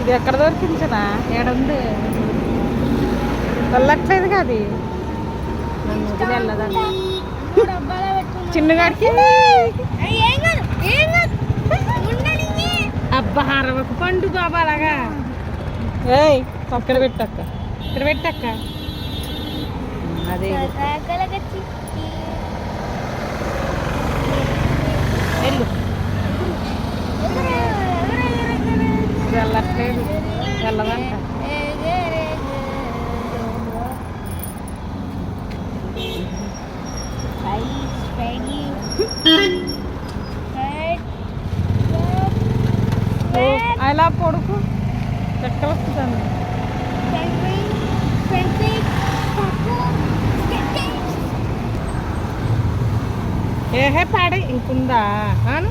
ఇది ఎక్కడ దొరికించనా ఏడుంది. వెళ్ళట్లేదు అది? వెళ్ళదండి చిన్నగాడికి అబ్బా అరవకు పండు బాబా అలాగా. ఏయ్ అక్కడ పెట్టక్క. ఇక్కడ పెట్టక్క. అదే వెళ్ళు ఇది వెళ్ళట్లేదు. వెళ్ళదంట. అలా పొడుకు చెక్కలు వస్తుందండి ఏహే పాడే ఇంకుందా? అను